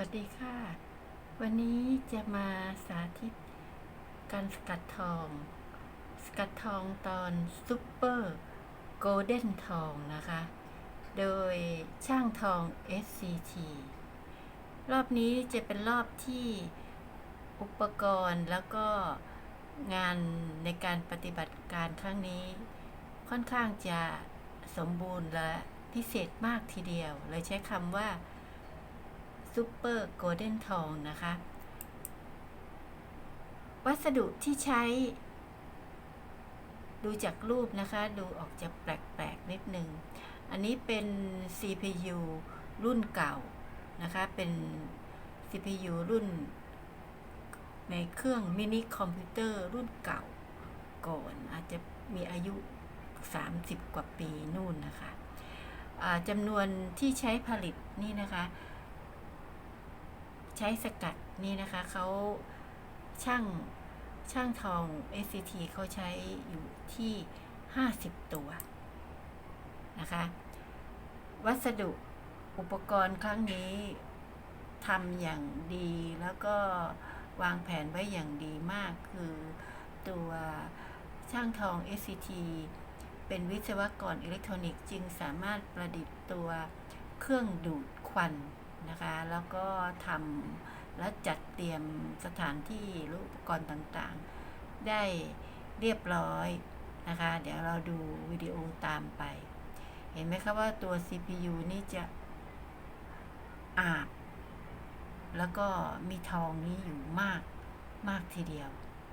วัสดีค่ะ วันนี้จะมาสาธิตการสกัดทอง สกัดทองตอนซุปเปอร์โกลเด้นทองนะคะ โดยช่างทอง SCT รอบนี้จะเป็นรอบที่อุปกรณ์แล้วก็งานในการปฏิบัติการครั้งนี้ ค่อนข้างจะสมบูรณ์และพิเศษมากทีเดียว เลยใช้คำว่า ซูเปอร์โกลเด้นทองนะคะ วัสดุที่ใช้ ดูจากรูปนะคะ ดูออกจะแปลกๆนิดนึง อันนี้เป็น CPU รุ่นเก่านะคะ เป็น CPU รุ่น ในเครื่องมินิคอมพิวเตอร์รุ่นเก่าก่อนอาจจะมีอายุ 30 กว่าปีนู่นนะคะะจำนวนที่ใช้ผลิตนี่นะคะ ใช้สกัดนี่นะคะเขาช่างช่างทอง SCT เขาใช้อยู่ที่ 50 ตัวนะคะ วัสดุอุปกรณ์ครั้งนี้ทำอย่างดีแล้วก็วางแผนไว้อย่างดีมากคือตัวช่างทอง SCT เป็นวิศวกรอิเล็กทรอนิกส์จึงสามารถประดิษฐ์ตัวเครื่องดูดควัน นะคะ แล้วก็ทำและจัดเตรียมสถานที่รืออุปกรณ์ต่างๆ ได้เรียบร้อยนะคะ เดี๋ยวเราดูวิดีโอตามไป เห็นไหมคะว่าตัว CPU นี่จะอาบ แล้วก็มีทองนี้อยู่มากมากทีเดียว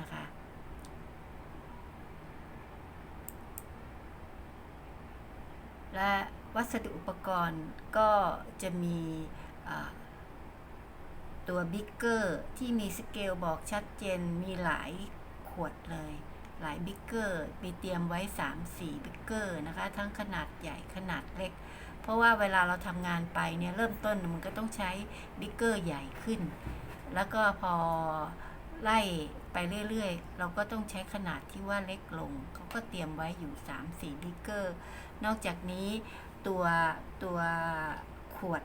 นะคะและวัสดุอุปกรณ์ก็จะมี ตัวบิ๊กเกอร์ที่มีสเกลบอกชัดเจนมีหลายขวดเลย หลายบิ๊กเกอร์มีเตรียมไว้ 3-4บิ๊กเกอร์นะคะ ทั้งขนาดใหญ่ขนาดเล็ก เพราะว่าเวลาเราทำงานไปเนี่ยเริ่มต้นมันก็ต้องใช้บิ๊กเกอร์ใหญ่ขึ้น แล้วก็พอไล่ไปเรื่อยๆ เราก็ต้องใช้ขนาดที่ว่าเล็กลง เขาก็เตรียมไว้อยู่ 3-4บิ๊กเกอร์ นอกจากนี้ตัวตัวขวด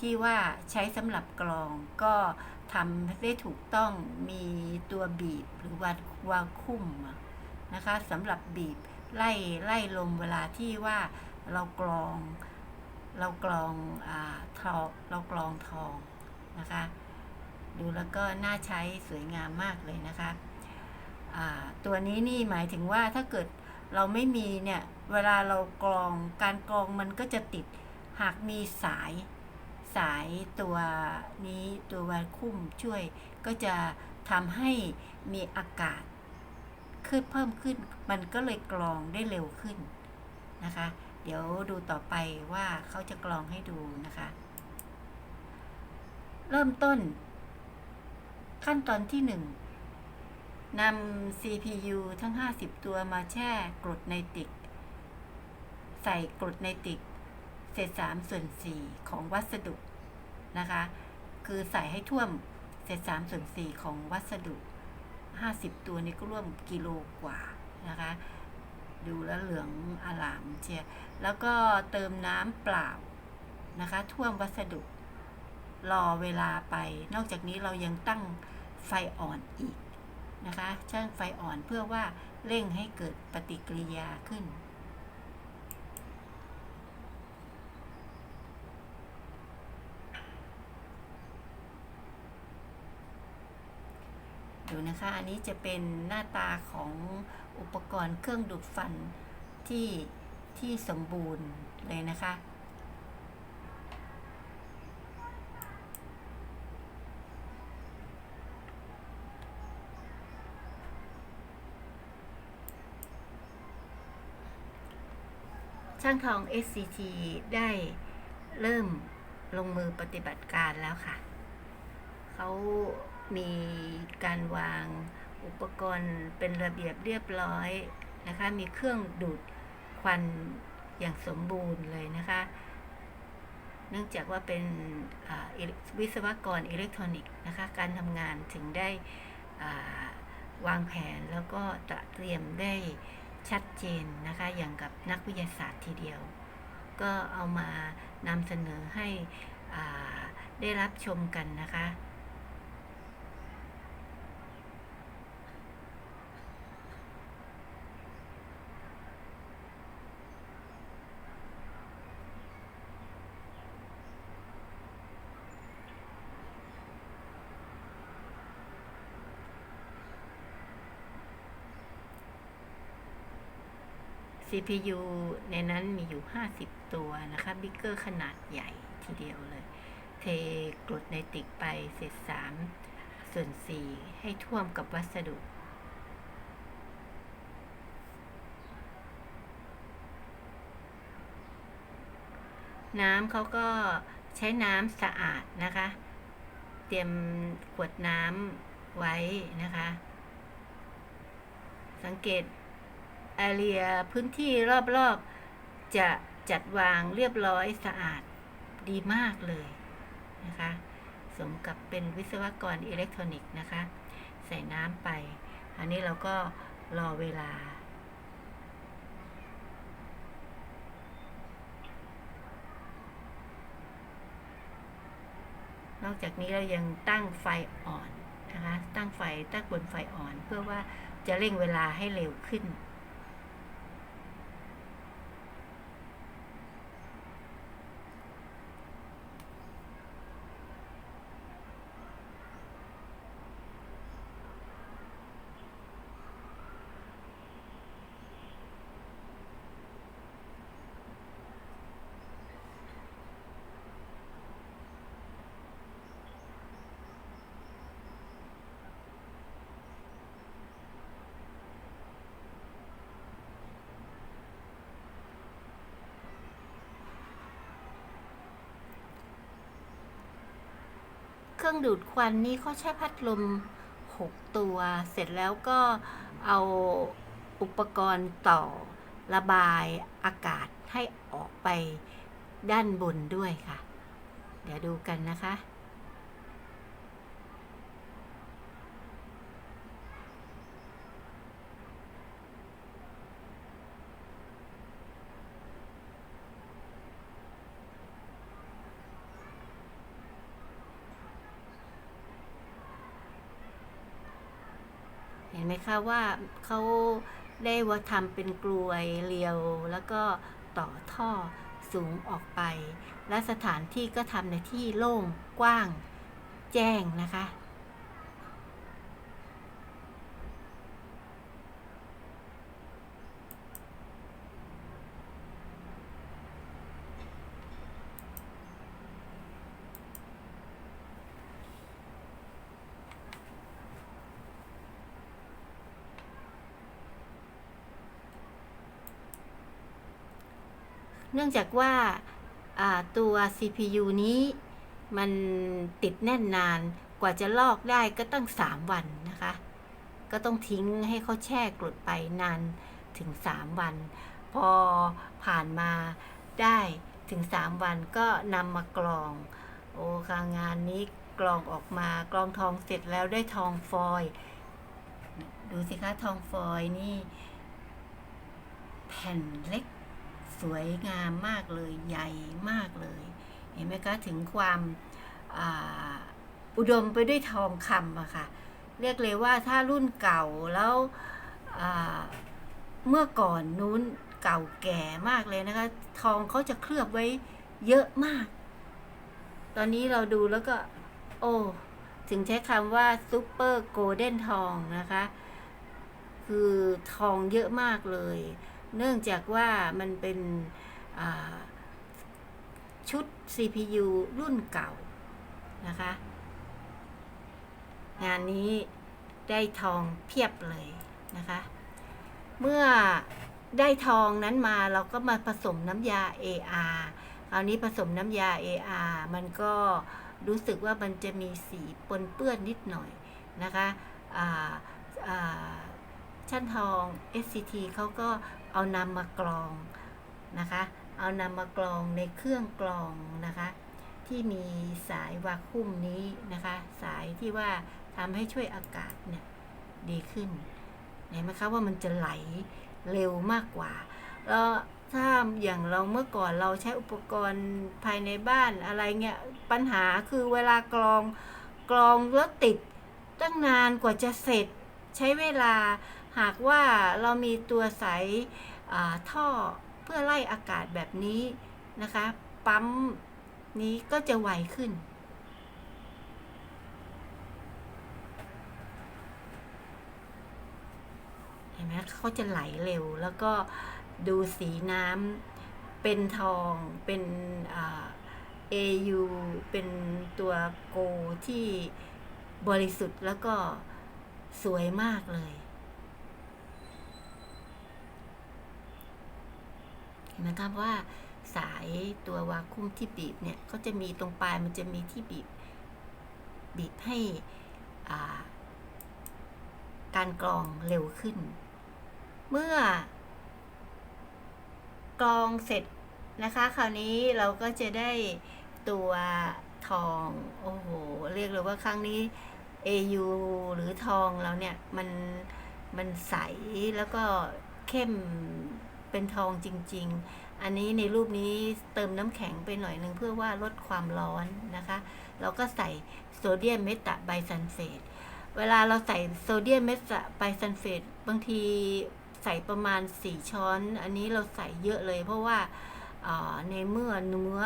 ที่ว่าใช้สำหรับกรองก็ทำได้ถูกต้องมีตัวบีบหรือวาวาคุ้มนะคะสำหรับบีบไล่ไล่ลมเวลาที่ว่าเรากรอง เรากรองอทองเรากรองทองนะคะ ดูแล้วก็น่าใช้สวยงามมากเลยนะคะตัวนี้นี่หมายถึงว่าถ้าเกิดเราไม่มีเนี่ย เวลาเรากรองการกรองมันก็จะติดหากมีสาย สายตัวนี้ตัววนคุ้มช่วยก็จะทำให้มีอากาศขึ้นเพิ่มขึ้น มันก็เลยกรองได้เร็วขึ้นนะคะ เดี๋ยวดูต่อไปว่าเขาจะกรองให้ดูนะคะ เริ่มต้น ขั้นตอนที่ 1นำ CPU ทั้ง 50 ตัวมาแช่กรดไนติก ใส่กรดไนติกเศษ3ส่วน4ของวัสดุ นะคะ คือใส่ให้ท่วมเศษ3ส่วน4ของวัสดุ 50 ตัวนี้ก็ร่วมกิโลกว่านะคะ ดูแล้วเหลืองอลามเชียแล้วก็เติมน้ำเปล่านะคะ ท่วมวัสดุ รอเวลาไป นอกจากนี้เรายังตั้งไฟอ่อนอีกนะคะช่างไฟอ่อนเพื่อว่าเร่งให้เกิดปฏิกิริยาขึ้น ดูนะคะ อันนี้จะเป็นหน้าตาของอุปกรณ์เครื่องดูดฟันที่ที่สมบูรณ์เลยนะคะ ช่างทอง SCT ได้เริ่มลงมือปฏิบัติการแล้วค่ะ เขา มีการวางอุปกรณ์เป็นระเบียบเรียบร้อยนะคะ มีเครื่องดูดควันอย่างสมบูรณ์เลยนะคะ เนื่องจากว่าเป็นวิศวกรอิเล็กทรอนิกส์นะคะ การทำงานถึงได้วางแผนแล้วก็ตระเตรียมได้ชัดเจนนะคะ อย่างกับนักวิทยาศาสตร์ทีเดียว ก็เอามานำเสนอให้ได้รับชมกันนะคะ CPU ในนั้นมีอยู่ 50 ตัวนะคะบิ๊กเกอร์ขนาดใหญ่ทีเดียวเลย เทกรดไนติกไปเศษ3ส่วน 4 ให้ท่วมกับวัสดุน้ำเขาก็ใช้น้ำสะอาดนะคะ เตรียมขวดน้ำไว้นะคะ สังเกต แอเรียพื้นที่รอบๆ จะจัดวางเรียบร้อยสะอาดดีมากเลยนะคะ สมกับเป็นวิศวกรอิเล็กทรอนิกส์นะคะ ใส่น้ำไป อันนี้เราก็รอเวลานอกจากนี้เรายังตั้งไฟอ่อนนะคะ ตั้งไฟ ตั้งบนไฟอ่อน เพื่อว่าจะเร่งเวลาให้เร็วขึ้น รื่องดูดควันนี่เขาใช้พัดลม 6 ตัว เสร็จแล้วก็เอาอุปกรณ์ต่อระบายอากาศให้ออกไปด้านบนด้วยค่ะ เดี๋ยวดูกันนะคะ เห็นไหม คะว่าเขาได้ว่าทำเป็นกลวยเรียว แล้วก็ต่อท่อสูงออกไป และสถานที่ก็ทำในที่โล่งกว้างแจ้งนะคะ เนื่องจากว่าตัว CPU นี้มันติดแน่นนานกว่าจะลอกได้ก็ตั้ง 3 วันนะคะ ก็ต้องทิ้งให้เขาแช่กรดไปนานถึง 3 วัน พอผ่านมาได้ถึง 3 วันก็นำมากรอง โอ้ค่ะงานนี้กรองออกมากรองทองเสร็จแล้วได้ทองฟอยดูสิคะทองฟอยนี่ แผ่นเล็ก สวยงามมากเลยใหญ่มากเลย เห็นไหมคะถึงความอุดมไปด้วยทองคำอะค่ะเรียกเลยว่าถ้ารุ่นเก่าแล้วเมื่อก่อนนู้นเก่าแก่มากเลยนะคะ ทองเขาจะเคลือบไว้เยอะมาก ตอนนี้เราดูแล้วก็ โอ้ถึงใช้คำว่าซูเปอร์โกลเด้นทองนะคะ คือทองเยอะมากเลย เนื่องจากว่ามันเป็นชุด CPU รุ่นเก่านะคะ งานนี้ได้ทองเพียบเลยนะคะ เมื่อได้ทองนั้นมาเราก็มาผสมน้ำยา AR คราวนี้ผสมน้ำยา AR มันก็รู้สึกว่ามันจะมีสีปนเปื้อนนิดหน่อยนะคะชั้นทอง SCT เขาก็ เอานำมากรองนะคะ เอานำมากรองในเครื่องกรองนะคะ ที่มีสายวาคุ้มนี้นะคะ สายที่ว่าทำให้ช่วยอากาศเนี่ยดีขึ้นเห็นไหมคะว่ามันจะไหลเร็วมากกว่าแล้วถ้าอย่างเราเมื่อก่อนเราใช้อุปกรณ์ภายในบ้านอะไรเงี้ยปัญหาคือเวลากรองกรองแล้วติดตั้งนานกว่าจะเสร็จใช้เวลา หากว่าเรามีตัวใสอ่าท่อเพื่อไล่อากาศแบบนี้นะคะ ปั๊มนี้ก็จะไวขึ้นเห็นไหมเขาจะไหลเร็วแล้วก็ดูสีน้ำเป็นทองเป็นเอ่า AU เป็นตัวโกที่บริสุทธิ์แล้วก็สวยมากเลย เห็นไหมครับว่าสายตัววาคุ้มที่บีบเนี่ยก็จะมีตรงปลายมันจะมีที่บีบ บีบให้อ่าการกรองเร็วขึ้น เมื่อกรองเสร็จนะคะ คราวนี้เราก็จะได้ตัวทอง โอ้โห เรียกเลยว่าครั้งนี้ AU หรือทองเราเนี่ย มัน มันใสแล้วก็เข้ม เป็นทองจริง ๆ อันนี้ในรูปนี้เติมน้ำแข็งไปหน่อยหนึ่งเพื่อว่าลดความร้อนนะคะ เราก็ใส่โซเดียมเมตาไบซัลเฟต เวลาเราใส่โซเดียมเมตาไบซัลเฟต บางทีใส่ประมาณ 4 ช้อน อันนี้เราใส่เยอะเลย เพราะว่าในเมื่อเนื้อ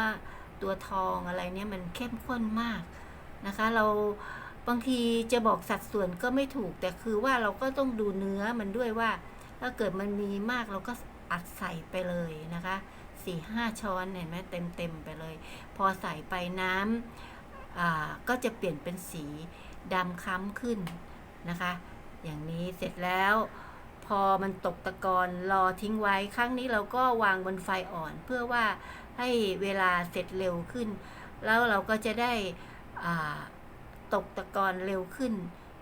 ตัวทองอะไรเนี่ยมันเข้มข้นมากนะคะ เราบางทีจะบอกสัดส่วนก็ไม่ถูก แต่คือว่าเราก็ต้องดูเนื้อมันด้วยว่า ถ้าเกิดมันมีมากเราก็ อัดใส่ไปเลยนะคะสี่ห้าช้อนเห็นไหมเต็มเต็มไปเลย พอใส่ไปน้ำก็จะเปลี่ยนเป็นสีดำค้ำขึ้นนะคะ อย่างนี้เสร็จแล้วพอมันตกตะกอนรอทิ้งไว้ครั้งนี้เราก็วางบนไฟอ่อน เพื่อว่าให้เวลาเสร็จเร็วขึ้น แล้วเราก็จะได้ตกตะกอนเร็วขึ้น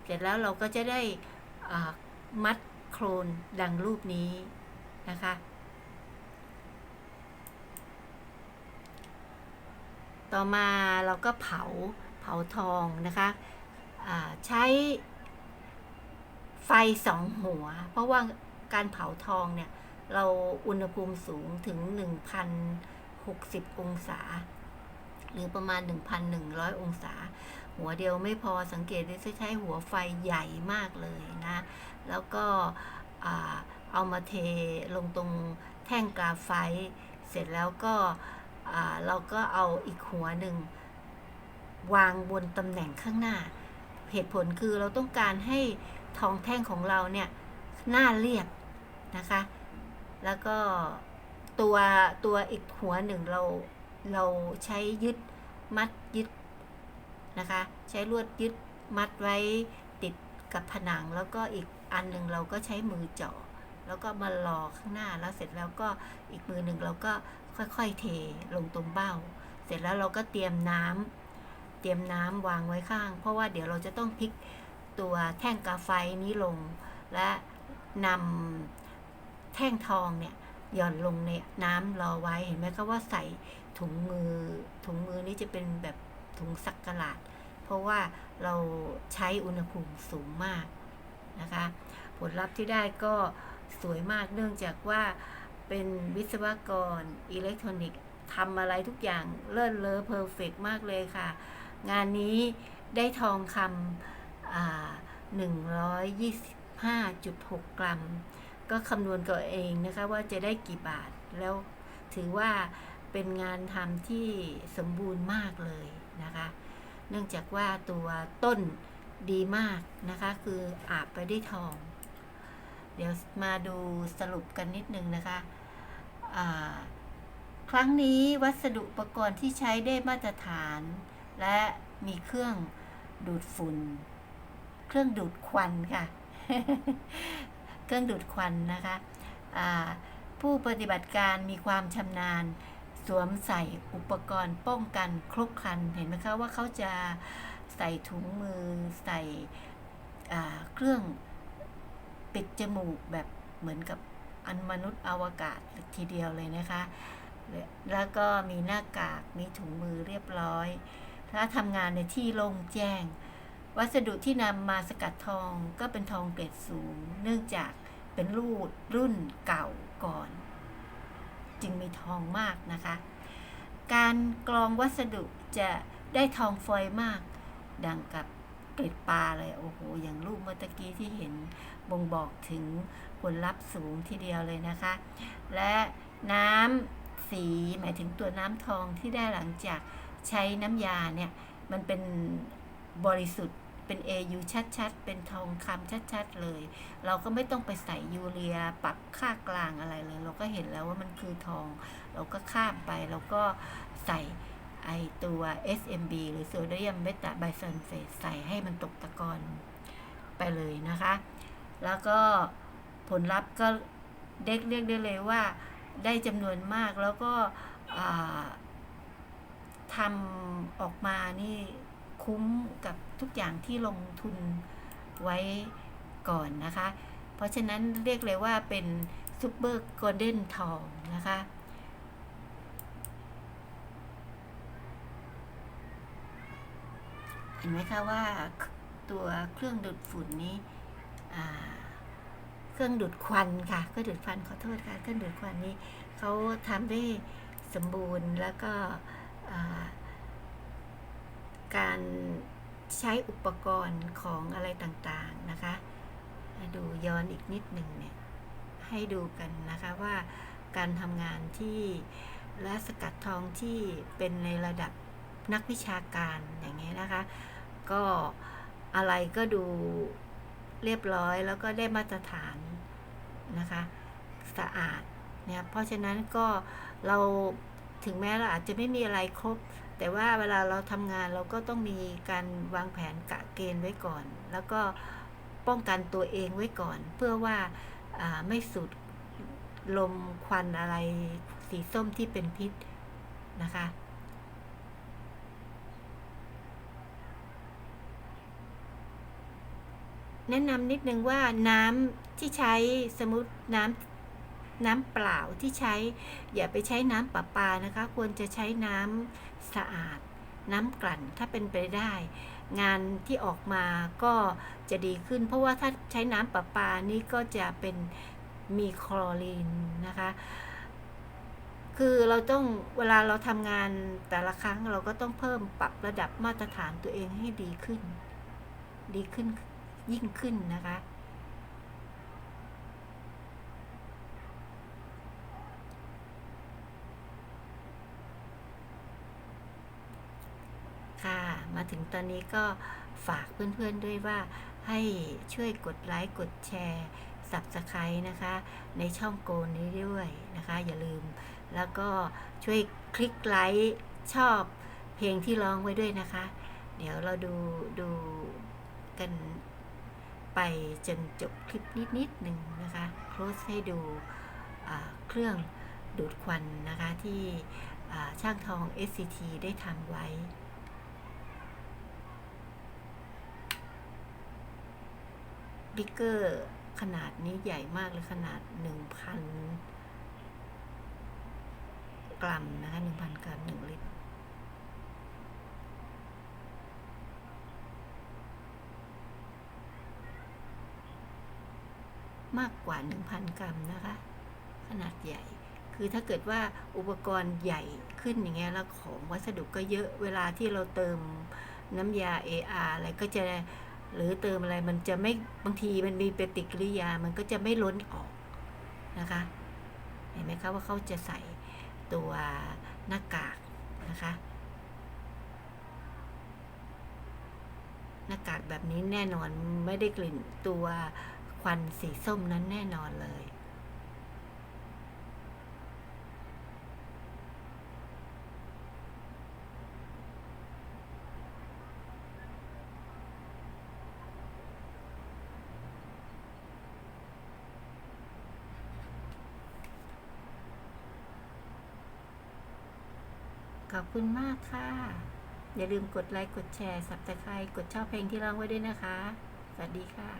เสร็จแล้วเราก็จะได้มัดโครนดังรูปนี้ นะคะ ต่อมาเราก็เผาเผาทองนะคะใช้ไฟสองหัว เพราะว่าการเผาทองเนี่ยเราอุณหภูมิสูงถึง 1,060 องศา หรือประมาณ 1,100 องศา หัวเดียวไม่พอสังเกตได้ใช้หัวไฟใหญ่มากเลยนะ แล้วก็ เอามาเทลงตรงแท่งกราไฟเสร็จแล้วก็เราก็เอาอีกหัวหนึ่งวางบนตำแหน่งข้างหน้า เหตุผลคือเราต้องการให้ทองแท่งของเราเนี่ยหน้าเรียบนะคะ แล้วก็ตัวตัวอีกหัวหนึ่งเราเราใช้ยึดมัดยึดนะคะ ใช้ลวดยึดมัดไว้ติดกับผนังแล้วก็อีกอันหนึ่งเราก็ใช้มือเจาะ แล้วก็มารอข้างหน้าแล้วเสร็จแล้วก็อีกมือหนึ่งเราก็ค่อยๆเทลงตรงเบ้า เสร็จแล้วเราก็เตรียมน้ำเตรียมน้ำวางไว้ข้าง เพราะว่าเดี๋ยวเราจะต้องพลิกตัวแท่งกาไฟนี้ลง และนำแท่งทองเนี่ยหย่อนลงในน้ำรอไว้เห็นไหมคะว่าใส่ถุงมือถุงมือนี้จะเป็นแบบถุงสักกะลาด เพราะว่าเราใช้อุณหภูมิสูงมากนะคะ ผลลัพธ์ที่ได้ก็ สวยมากเนื่องจากว่าเป็นวิศวกรอิเล็กทรอนิกส์ทำอะไรทุกอย่างเลิศเลอเพอร์เฟกมากเลยค่ะ งานนี้ได้ทองคำหนึ่งร้อยยี่สิบห้าจุดหกกรัม ก็คำนวณตัวเองนะคะว่าจะได้กี่บาท แล้วถือว่าเป็นงานทำที่สมบูรณ์มากเลยนะคะ เนื่องจากว่าตัวต้นดีมากนะคะ คืออาบไปได้ทอง เดี๋ยวมาดูสรุปกันนิดนึงนะคะครั้งนี้วัสดุอุปกรณ์ที่ใช้ได้มาตรฐาน และมีเครื่องดูดฝุ่น เครื่องดูดควันค่ะ เครื่องดูดควันนะคะผู้ปฏิบัติการมีความชำนาญ สวมใส่อุปกรณ์ป้องกันครบครัน เห็นไหมคะว่าเขาจะใส่ถุงมือใส่เครื่อง ปิดจมูกแบบเหมือนกับอันมนุษย์อวกาศทีเดียวเลยนะคะ แล้วก็มีหน้ากาก มีถุงมือเรียบร้อย ถ้าทำงานในที่โล่งแจ้ง วัสดุที่นำมาสกัดทองก็เป็นทองเกรดสูง เนื่องจากเป็นรูดรุ่นเก่าก่อน จึงมีทองมากนะคะ การกรองวัสดุจะได้ทองฟอยล์มาก ดังกับเกล็ดปลาเลย โอ้โห อย่างรูปเมื่อกี้ที่เห็น บ่งบอกถึงผลลัพธ์สูงทีเดียวเลยนะคะ และน้ำสีหมายถึงตัวน้ำทองที่ได้หลังจากใช้น้ำยาเนี่ย มันเป็นบริสุทธิ์เป็น AU ชัดๆ เป็นทองคำชัดๆ เลย เราก็ไม่ต้องไปใส่ยูเรียปรับค่ากลางอะไรเลย เราก็เห็นแล้วว่ามันคือทอง เราก็ข้ามไปเราก็ใส่ไอตัว SMB หรือโซเดียมเบต้าไบซัลเฟตใส่ให้มันตกตะกอนไปเลยนะคะ แล้วก็ผลลัพธ์ก็เด็กเรียกได้เลยว่าได้จำนวนมากแล้วก็ทำออกมานี่คุ้มกับทุกอย่างที่ลงทุนไว้ก่อนนะคะ เพราะฉะนั้นเรียกเลยว่าเป็นซูเปอร์โกลเด้นทองนะคะเห็นไหมคะว่าตัวเครื่องดูดฝุ่นนี้ เครื่องดูดควันค่ะเครื่องดูดควันขอโทษค่ะเครื่องดูดควันนี้เขาทำได้สมบูรณ์แล้วก็การใช้อุปกรณ์ของอะไรต่างๆนะคะ ดูย้อนอีกนิดหนึ่งเนี่ย ให้ดูกันนะคะว่าการทำงานที่และสกัดทองที่เป็นในระดับนักวิชาการอย่างนี้นะคะ ก็อะไรก็ดู เรียบร้อยแล้วก็ได้มาตรฐานนะคะสะอาดเนี่ยเพราะฉะนั้นก็เราถึงแม้เราอาจจะไม่มีอะไรครบ แต่ว่าเวลาเราทำงานเราก็ต้องมีการวางแผนกะเกณฑ์ไว้ก่อน แล้วก็ป้องกันตัวเองไว้ก่อน เพื่อว่าไม่สูดลมควันอะไรสีส้มที่เป็นพิษนะคะ แนะนำนิดนึงว่าน้ำที่ใช้สมมติน้ำน้ำเปล่าที่ใช้ อย่าไปใช้น้ำประปานะคะ ควรจะใช้น้ำสะอาด น้ำกลั่นถ้าเป็นไปได้ งานที่ออกมาก็จะดีขึ้น เพราะว่าถ้าใช้น้ำประปานี่ก็จะเป็นมีคลอรีนนะคะ คือเราต้องเวลาเราทำงานแต่ละครั้งเราก็ต้องเพิ่มปรับระดับมาตรฐานตัวเองให้ดีขึ้น ดีขึ้น ยิ่งขึ้นนะคะ ค่ะ มาถึงตอนนี้ก็ฝากเพื่อนๆด้วยว่าให้ช่วยกดไลค์กดแชร์ Subscribe นะคะ ในช่องโกนนี้ด้วยนะคะ อย่าลืม แล้วก็ช่วยคลิกไลค์ชอบเพลงที่ร้องไว้ด้วยนะคะ เดี๋ยวเราดูดูกัน ไปจนจบคลิปนิดนิดหนึ่งนะคะโคลสให้ดูเครื่องดูดควันนะคะที่ช่างทอง SCT ได้ทำไว้บิ๊กเกอร์ขนาดนี้ใหญ่มากเลยขนาด 1,000 กรัมนะคะ1,000 กรัม 1 ลิตร มากกว่า 1,000 กรัมนะคะ ขนาดใหญ่ คือถ้าเกิดว่าอุปกรณ์ใหญ่ขึ้นอย่างเงี้ยแล้วของวัสดุก็เยอะเวลาที่เราเติมน้ำยา AR อะไรก็จะหรือเติมอะไรมันจะไม่บางทีมันมีปฏิกิริยามันก็จะไม่ล้นออกนะคะ เห็นไหมคะว่าเขาจะใส่ตัวหน้ากากนะคะหน้ากากแบบนี้แน่นอนไม่ได้กลิ่นตัว ควันสีส้มนั้นแน่นอนเลย ขอบคุณมากค่ะ อย่าลืมกดไลค์ กดแชร์ สับตะไคร้กดชอบเพลงที่ร้องไว้ด้วยนะคะ สวัสดีค่ะ